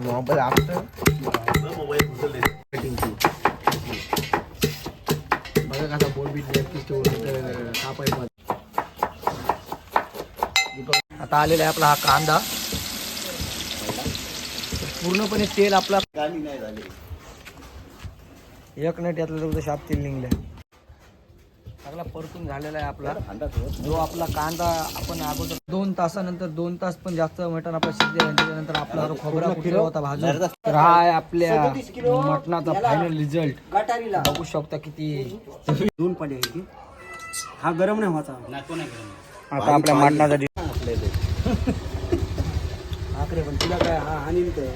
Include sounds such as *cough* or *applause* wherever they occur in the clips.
Mobile after कटिंगची बघा कसा बोल बीट नक्कीच ठेवून आता आलेला आहे आपला हा कांदा. पूर्णपणे तेल आपला एक नाही त्यातलं तुझं शाप तेल निघलंय सगळा परतून झालेला आहे आपला. जो आपला कांदा आपण अगोदर दोन तासानंतर दोन तास पण जास्त मटण आपलं शिजले त्याच्यानंतर आपला जो खोबरा कुठला होता भाजून. तर हा आहे आपल्या मटणाचा फायनल रिझल्ट बघू शकता किती दोन पाणी आहे की? हा गरम नाही व्हायचा. आता आपल्या मटणाचा आखरे पण तुला काय हा आणि काय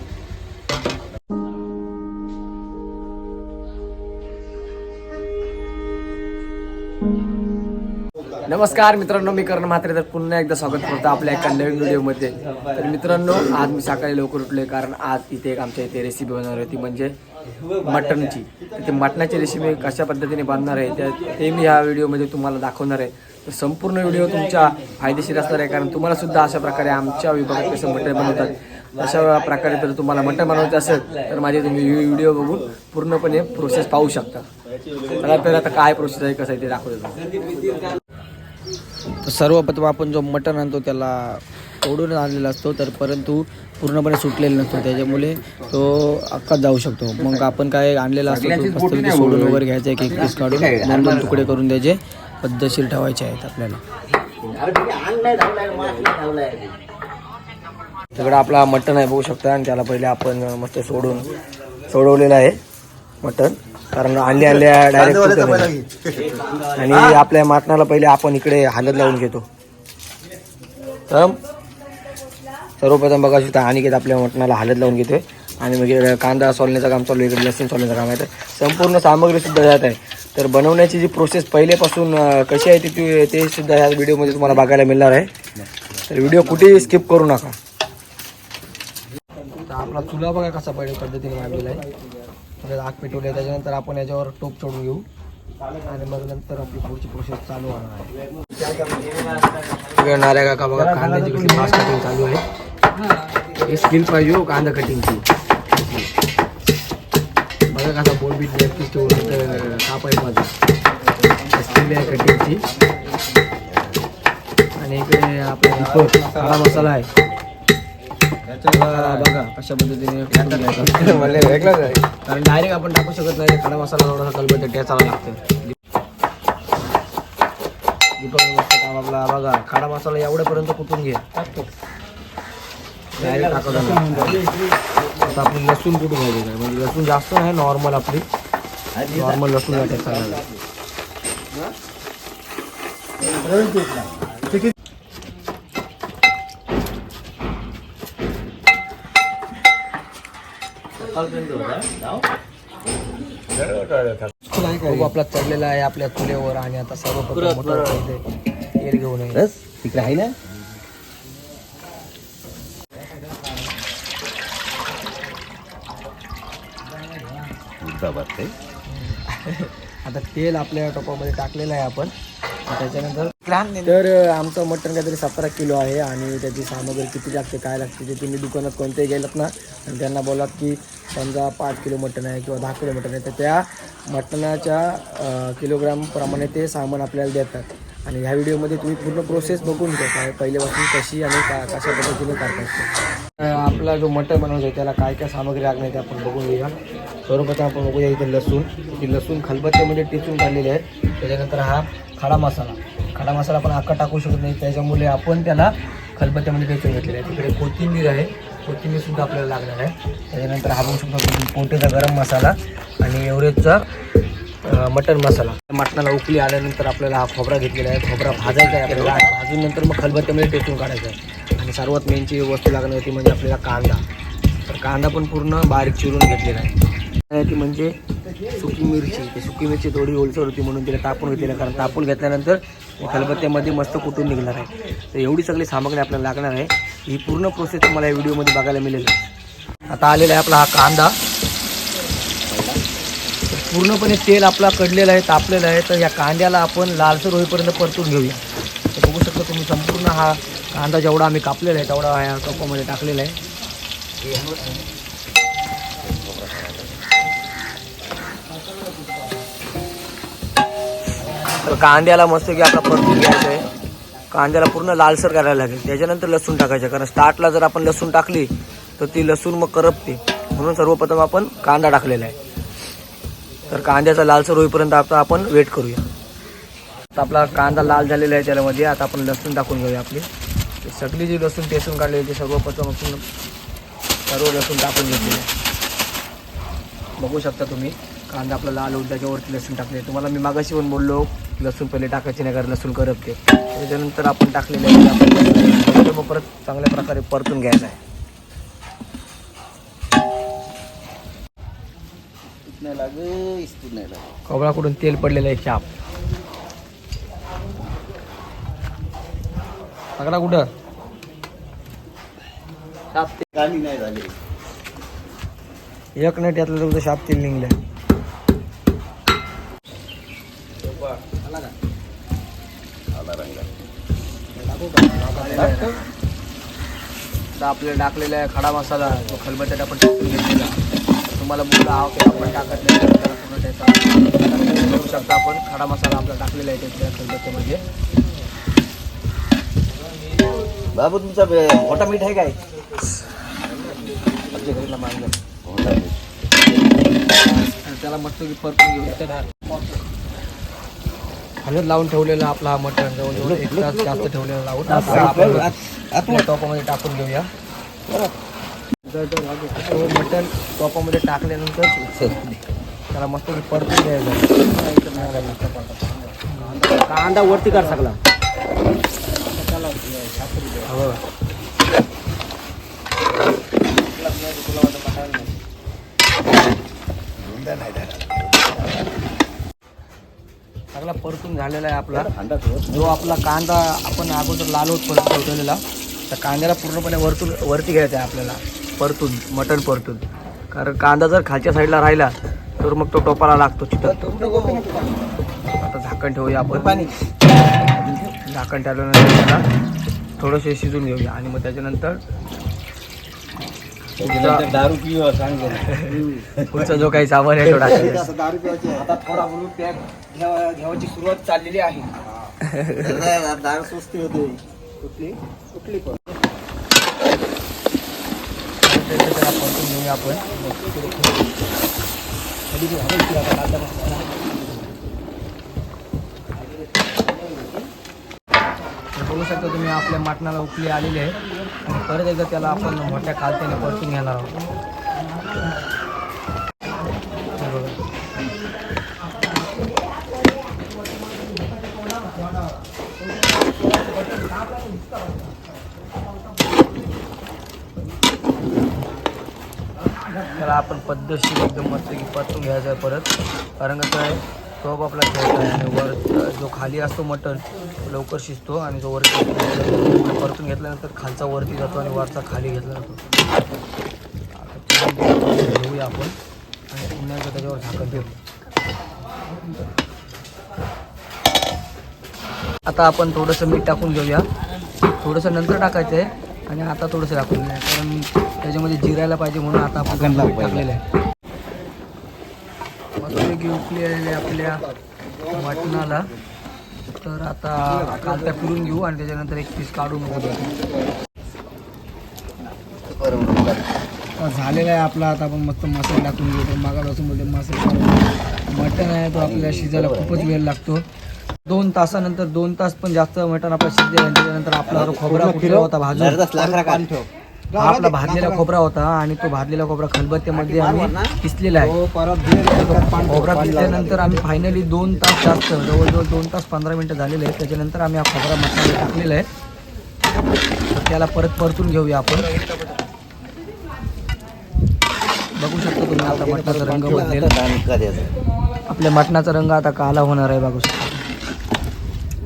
नमस्कार मित्रांनो मी कर्ण म्हात्रे तर पुन्हा एकदा स्वागत करतो आपल्या एका नवीन व्हिडिओमध्ये. तर मित्रांनो आज मी सकाळी लवकर उठलोय कारण आज इथे एक आमच्या इथे रेसिपी बनवणार होती म्हणजे मटनची. तर ते मटणाची रेसिपी कशा पद्धतीने बांधणार आहे त्या- ते मी या व्हिडिओमध्ये तुम्हाला दाखवणार आहे. तर संपूर्ण व्हिडिओ तुमच्या फायदेशीर असणार आहे कारण तुम्हाला सुद्धा अशा प्रकारे आमच्या विभागात कसं मटण बनवतात अशा प्रकारे जर तुम्हाला मटण बनवायचं असेल तर माझे तुम्ही व्हिडिओ बघून पूर्णपणे प्रोसेस पाहू शकता. चला तर आता काय प्रोसेस आहे कसं आहे ते दाखवतो. तर सर्वप्रथम आपण जो मटण आणतो त्याला तोडून आणलेला असतो तर परंतु पूर्णपणे सुटलेला नसतो. त्याच्यामुळे तो अख्खाच जाऊ शकतो. मग आपण काय आणलेला असतो तो मस्तपैकी सोडून वगैरे घ्यायचा एक एक पीस काढून दोन दोन तुकडे करून द्यायचे. पद्धतशीर ठेवायचे आहेत आपल्याला. सगळं आपला मटण आहे बघू शकता. आणि त्याला पहिले आपण मस्त सोडून सोडवलेलं आहे मटण. कारण आणले आणल्या डायरेक्ट आणि आपल्या मटणाला पहिले आपण इकडे हलत लावून घेतो. तर सर्वप्रथम बघा शकता अनिकेत आपल्या मटणाला हलत लावून घेतोय. आणि मग कांदा सोलण्याचं काम चालू आहे इकडे लसूण सोलण्याचं काम आहे. तर संपूर्ण सामग्री सुद्धा जात आहे. तर बनवण्याची जी प्रोसेस पहिलेपासून अं, कशी आहे ती ती- सुद्धा ह्या व्हिडिओमध्ये तुम्हाला बघायला मिळणार आहे. तर व्हिडिओ कुठेही स्किप करू नका. आपला चुला बघा कसा पहिले पद्धतीने मांडलेला आहे. त्याच्यात आग पेटवली आहे. त्याच्यानंतर आपण याच्यावर टोप चढून घेऊ. आणि मग नंतर आपली पुढची प्रोसेस चालू होणार आहे. नाऱ्या काका बघा कांद्याची कटिंग फास्ट कटिंग चालू आहे. हे स्किल पाहिजे हो कांदा कटिंगची बघा कसा बोल बीट नक्कीच ठेवून आहे माझं. स्किल आहे कटिंगची आणि इकडे आपला मसाला आहे. बघा बघा कशा पद्धतीने घ्यायचा. *laughs* असतो. कारण डायरेक्ट आपण टाकू शकत नाही खडा मसाला थोडासा कलबट ठेचायला लागतं. दीपक काम आपला बघा खडा मसाला एवढ्यापर्यंत कुठून घे? डायरेक्ट टाकत. आता आपण लसूण कुठून घ्यायचे काय म्हणजे लसूण जास्त नाही नॉर्मल आपली. नॉर्मल लसूण आहे आपला चढलेला आहे आपल्या चुलेवर आणि आता सर्व तेल घेऊन. तिकडे आहे ना? *laughs* आता तेल आपल्या टोपामध्ये टाकलेलं आहे आपण. त्याच्यानंतर तर आमचं मटण काहीतरी सतरा किलो आहे आणि त्याची सामग्री किती लागते काय लागते ते तुम्ही दुकानात कोणतेही गेलात ना आणि त्यांना बोलात की समजा पाच किलो मटण आहे किंवा दहा किलो मटण आहे तर त्या मटणाच्या किलोग्रामप्रमाणे ते सामान आपल्याला देतात. आणि ह्या व्हिडिओमध्ये तुम्ही पूर्ण प्रोसेस बघून घ्या काय पहिल्यापासून कशी आणि का कशा पद्धतीने करतात आपला जो मटण बनवायचा आहे त्याला काय काय सामग्री लागणार आहे ते आपण बघून घेऊया. सर्वप्रथम आपण बघूया इथे लसूण. ती लसूण खलबत्त्यामध्ये टिचून काढलेली आहे. त्याच्यानंतर हा खडा मसाला. खडा मसाला आपण अख्खा टाकू शकत नाही. त्याच्यामुळे आपण त्याला खलबत्त्यामध्ये टेचून घेतलेला आहे. तिकडे कोथिंबीर आहे. कोथिंबीरसुद्धा आपल्याला लागणार आहे. त्याच्यानंतर हा बघू शकतो पोटेचा गरम मसाला आणि एव्हरेजचा मटन मसाला. मटणाला उकली आल्यानंतर आपल्याला हा खोबरा घेतलेला आहे. खोबरा भाजायचा आहे आपल्याला. भाजून नंतर मग खलबत्त्यामध्ये टेचून काढायचा आहे. आणि सर्वात मेनची वस्तू लागणार होती म्हणजे आपल्याला कांदा. तर कांदा पण पूर्ण बारीक चिरून घेतलेला आहे. ती म्हणजे सुकी मिरची. ती सुकी मिरची थोडी ओलसर होती म्हणून तिला तापून घेतलेलं कारण तापून घेतल्यानंतर खलबत्त्यामध्ये मस्त कुटून निघणार आहे. तर एवढी सगळी सामग्री आपल्याला लागणार आहे. ही पूर्ण प्रोसेस तुम्हाला या व्हिडिओमध्ये बघायला मिळेल. आता आलेला आहे आपला हा कांदा. पूर्णपणे तेल आपला कडलेलं आहे तापलेलं आहे. तर या कांद्याला आपण लालसर होईपर्यंत परतून घेऊया. तर बघू शकता तुम्ही संपूर्ण हा कांदा जेवढा आम्ही कापलेला आहे तेवढा ह्या कपामध्ये टाकलेला आहे. तर कांद्याला मस्त की आपला परतून घ्यायचं आहे कांद्याला पूर्ण लालसर करायला लागेल. त्याच्यानंतर लसूण टाकायचं. कारण स्टार्टला जर आपण लसूण टाकली तर ती लसूण मग करपते. म्हणून सर्वप्रथम आपण कांदा टाकलेला आहे. तर कांद्याचा लालसर होईपर्यंत आता आपण वेट करूया. आता आपला कांदा लाल झालेला आहे त्याच्यामध्ये. आता आपण लसूण टाकून घेऊया आपली. सगळी जी लसूण टेसून काढलेली ती सर्वप्रथम आपण सर्व लसूण टाकून घेतलेली आहे. बघू शकता तुम्ही. कांदा आपला लाल होऊन त्याच्यावरती लसूण टाकले. तुम्हाला मी मागाशी पण बोललो लसूण पहिले टाकायचे नाही कारण लसूण करपते त्याच्यानंतर आपण टाकलेले. ते मग परत चांगल्या प्रकारे परतून घ्यायचं आहे. कवळाकडून तेल पडलेलं आहे चाप सगळा कुठं? गाणी नाही झाली. एक नाही त्यातलं तुमचं शाप तेल निघलं आपल्याला टाकलेला आहे खडा मसाला तो खलबत्त्यात आपण टाकून घेतलेला. तुम्हाला बोलला आहो की आपण टाकत नाही तर त्याला पूर्ण त्याचा बघू शकता आपण. खडा मसाला आपला टाकलेला आहे त्याच्या खलबत्त्यामध्ये. बाबू तुमचा मोठा मीठ आहे काय? आमच्या घरीला मागलं त्याला मस्त की परतून घेऊ हळद लावून ठेवलेला आपला हा मटण जवळजवळ एक तास जास्त ठेवलेला लावून आता आपण आपल्या टोपामध्ये टाकून घेऊया. तो मटण टोपामध्ये टाकल्यानंतर त्याला मस्त परतून द्यायचं कांदा वरती कर सगळा. हो सगळा परतून झालेला आहे आपला. जो आपला कांदा आपण अगोदर लाल होत परत ठेवलेला त्या कांद्याला पूर्णपणे वरतून वरती घ्यायचा आहे आपल्याला परतून मटण परतून. कारण कांदा जर खालच्या साईडला राहिला तर मग तो टोपाला लागतो चिटकतो आता झाकण ठेवूया आपण. पाणी. झाकण ठेवल्यानंतर त्याला थोडंसं शिजून घेऊया. आणि मग त्याच्यानंतर दारू पिऊ सांग पुढचा जो काही सामान आहे तो टाकायचा *laughs* दारू पिवायची आता थोडा म्हणून पॅक घ्यावाची सुरुवात चाललेली आहे. दारू सुस्ती होते. कुठली? कुठली पण. आपण बघू शकता तुम्ही आपल्या मटणाला उकली आलेली आहे. आणि परत एकदा त्याला आपण मोठ्या कालत्याने परतून घेणार आहोत. त्याला आपण पद्धतशीर एकदम मस्त की परतून घ्यायचं आहे परत. कारण कसं आहे टॉप आपला ठेवता आहे आणि वर जो खाली असतो मटण लवकर शिजतो आणि जो वरती परतून घेतल्यानंतर खालचा वरती जातो आणि वरचा खाली घेतला जातो. घेऊया आपण आणि एकदा त्याच्यावर झाकण ठेवू. आता आपण थोडंसं मीठ टाकून घेऊया. थोडंसं नंतर टाकायचं आहे आणि आता थोडंसं टाकून घेऊया. कारण त्याच्यामध्ये जिरायला पाहिजे म्हणून आता आपण टाकलेलं आहे. आलेली आहे आपल्या मटणाला तर आता कालत्या फिरून घेऊ आणि त्याच्यानंतर एक पीस काढून बघू. झालेला आहे आपला आता आपण मस्त मसाला टाकून घेऊ. मागापासून बोलतो मसाला मटण आहे तो आपल्याला शिजायला खूपच वेळ लागतो. दोन तासानंतर दोन तास पण जास्त मटण आपला शिजले त्याच्यानंतर आपला खोबरा होता भाजून. हा आपला भाजलेला खोबरा होता आणि तो भाजलेला खोबरा खलबत्त्यामध्ये आम्ही किसलेला आहे. खोबरा पिसल्यानंतर आम्ही फायनली दोन तास जास्त जवळजवळ दोन तास पंधरा मिनटं झालेले आहेत. त्याच्यानंतर आम्ही हा खोबरा मसाला टाकलेला आहे. त्याला परत परतून घेऊया आपण. बघू शकता तुम्ही आता मटणाचा रंग बदलेल. आपल्या मटणाचा रंग आता काला होणार आहे बघू शकता.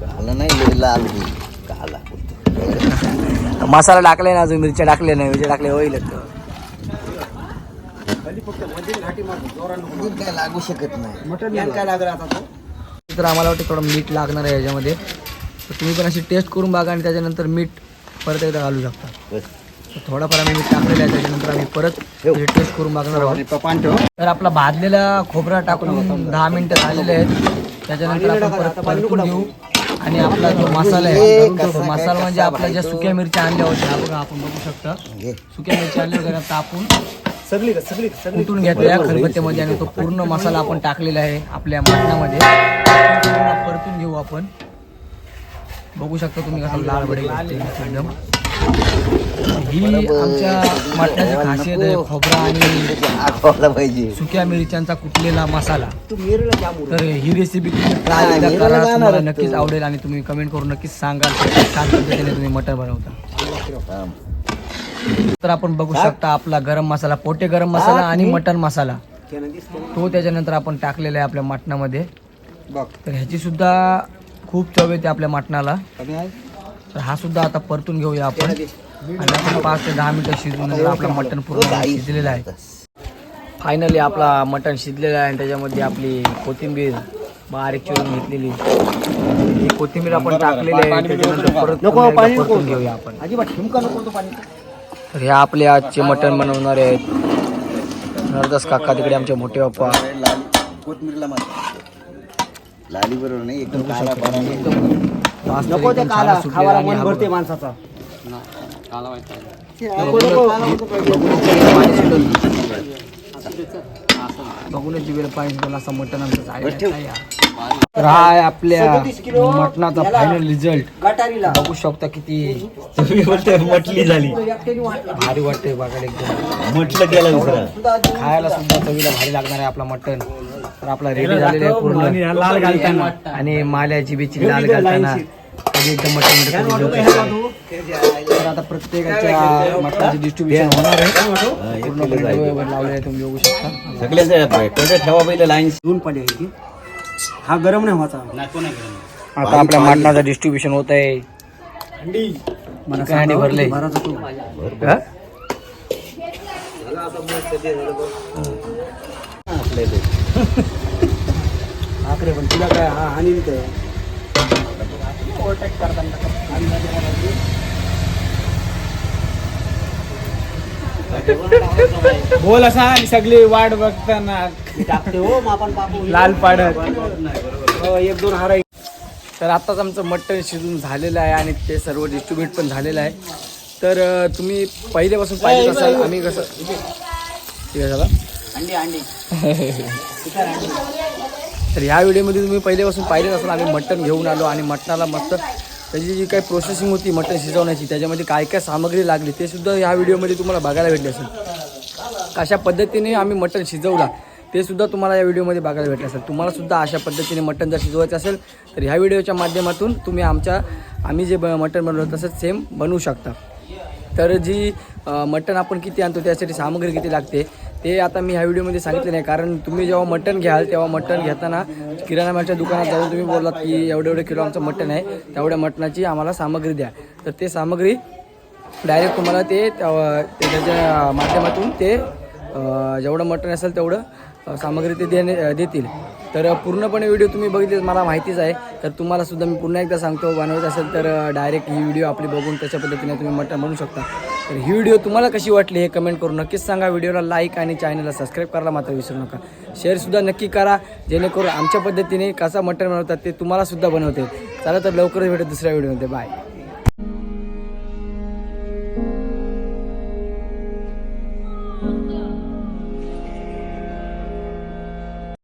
काला नाही लाल काला मसाला टाकले ना अजून मिरच्या टाकल्या नाही मिरच्या टाकल्या होईल काय लागू शकत नाही मटन काय लागलं आता तर आम्हाला वाटतं थोडं मीठ लागणार आहे याच्यामध्ये. तर तुम्ही पण अशी टेस्ट करून बघा आणि त्याच्यानंतर मीठ परत एकदा घालू शकता. थोडाफार आम्ही मीठ टाकलेलं आहे त्याच्यानंतर आम्ही परत टेस्ट करून बघणार आहोत. तर आपला भाजलेला खोबरा टाकून दहा मिनटं झालेले आहेत. त्याच्यानंतर आपण परत घेऊ. आणि आपला जो मसाला आहे तो मसाला म्हणजे आपल्या ज्या सुक्या मिरच्या आणल्या होत्या बघा आपण बघू शकता. सुक्या मिरच्या आणल्या होत्या त्या तापून सगळी सगळी कुटून घेतल्या खलबत्त्यामध्ये आणि तो पूर्ण मसाला आपण टाकलेला आहे आपल्या मटणामध्ये. परतून घेऊ आपण. बघू शकता तुम्ही कसा लाल बडेल एकदम. ही आमच्या मटणाची खासियत आहे खोबरा आणि पाहिजे. सुक्या मिरच्यांचा कुटलेला मसाला. तर ही रेसिपी तुम्ही ट्राय एकदा करा तुम्हाला नक्कीच. आवडेल आणि तुम्ही कमेंट करून नक्कीच सांगाल छान पद्धतीने तुम्ही मटण बनवता. तर आपण बघू शकता आपला गरम मसाला पोटे गरम मसाला आणि मटण मसाला? तो त्याच्यानंतर आपण टाकलेला आहे आपल्या मटणामध्ये. तर ह्याची सुद्धा खूप चव येते आपल्या मटणाला. तर हा सुद्धा आता परतून घेऊया आपण. आणि आपण पाच ते दहा मिनिटं शिजून आपला मटण पूर्ण शिजलेला आहे. फायनली आपला मटण शिजलेला आहे आणि त्याच्यामध्ये आपली कोथिंबीर बारीक चिरून घेतलेली. ही कोथिंबीर आपण टाकलेली आहे. त्याच्यानंतर परत. परतून घेऊया आपण. अजिबात ठिमका नको तो पाणी. तर हे आपले आजचे मटण बनवणारे आहेत. नरदास काका तिकडे आमचे मोठे बाप्पा. लाली बरोबर नाही एकदम नको ते काला खावाला मन भरते. माणसाचा. बघूनच जिभेला पाणी सुटलं असं मटण आमचं आहे. तर हा आहे आपल्या मटणाचा फायनल रिझल्ट गटारीला. बघू शकता किती मटली झाली. भारी वाटते बघायला एकदम म्हटलं गेलं खायला सुद्धा चवीला भारी लागणार आहे आपला मटण. तर आपला रेडी झालेला आहे पूर्ण. लाल घालताना. आणि माल्या जिबेची लाल घालताना. कधी मटण. तर आता प्रत्येकाच्या मटणाचे डिस्ट्रीब्युशन होणार आहे. डोळ्यावर लावले आहे तुम्ही बघू शकता. सगळ्यांचे ठेवा पहिले लाईन दोन पाणी आहे ती. हा गरम नाही व्हायचा. आता आपल्या मटणाचं डिस्ट्रीब्युशन होत आहे. हंडी भरले. हा? आखरे पण तुला काय हा हानी ते बोल असा आणि सगळी वाट बघताना. टाकते हो पापू लाल पाडत. हो, एक दोन हारा तर आत्ताच आमचं मटण शिजून झालेलं आहे आणि ते सर्व डिस्ट्रीब्यूट पण झालेलं आहे. तर तुम्ही पहिल्यापासून पाहिजे असाल आम्ही कसं ठीक आहे झाला अंडी अंडी. *laughs* तर ह्या व्हिडिओमध्ये तुम्ही पहिल्यापासून पाहिलेच असाल आम्ही मटण घेऊन आलो आणि मटणाला मस्त त्याची जी काही प्रोसेसिंग होती मटण शिजवण्याची त्याच्यामध्ये काय काय सामग्री लागली ते सुद्धा ह्या व्हिडिओमध्ये तुम्हाला बघायला भेटले असेल. कशा पद्धतीने आम्ही मटण शिजवला ते सुद्धा तुम्हाला या व्हिडिओमध्ये बघायला भेटलं असेल. तुम्हाला सुद्धा अशा पद्धतीने मटण जर शिजवायचं असेल तर ह्या व्हिडिओच्या माध्यमातून तुम्ही आमच्या आम्ही जे ब मटण बनवलं तसंच सेम बनवू शकता. तर जी मटण आपण किती आणतो त्यासाठी सामग्री किती लागते ते आता मी ह्या व्हिडिओमध्ये सांगितले नाही कारण तुम्ही जेव्हा मटण घ्याल तेव्हा मटण घेताना किराणा मालच्या दुकानात जाऊन तुम्ही बोललात की एवढे एवढे किलो आमचं मटण आहे तेवढ्या मटणाची आम्हाला सामग्री द्या. तर ते सामग्री डायरेक्ट तुम्हाला ते त्या- त्याच्या माध्यमातून ते जेवढं मटण असेल तेवढं सामग्री ते देणे देतील. तर पूर्णपणे व्हिडिओ तुम्ही बघितले मला माहितीच आहे. तर तुम्हाला सुद्धा मी पुन्हा एकदा सांगतो बनवायचं असेल तर डायरेक्ट ही व्हिडिओ आपली बघून त्याच्या पद्धतीने तुम्ही मटण बनवू शकता. तर ही व्हिडिओ तुम्हाला कशी वाटली हे कमेंट करून नक्कीच सांगा. व्हिडिओला लाईक आणि चॅनलला सबस्क्राईब करायला मात्र विसरू नका. शेअरसुद्धा नक्की करा जेणेकरून आमच्या पद्धतीने कसा मटण बनवतात ते तुम्हाला सुद्धा बनवते. चला तर लवकरच भेटत दुसऱ्या व्हिडिओमध्ये. बाय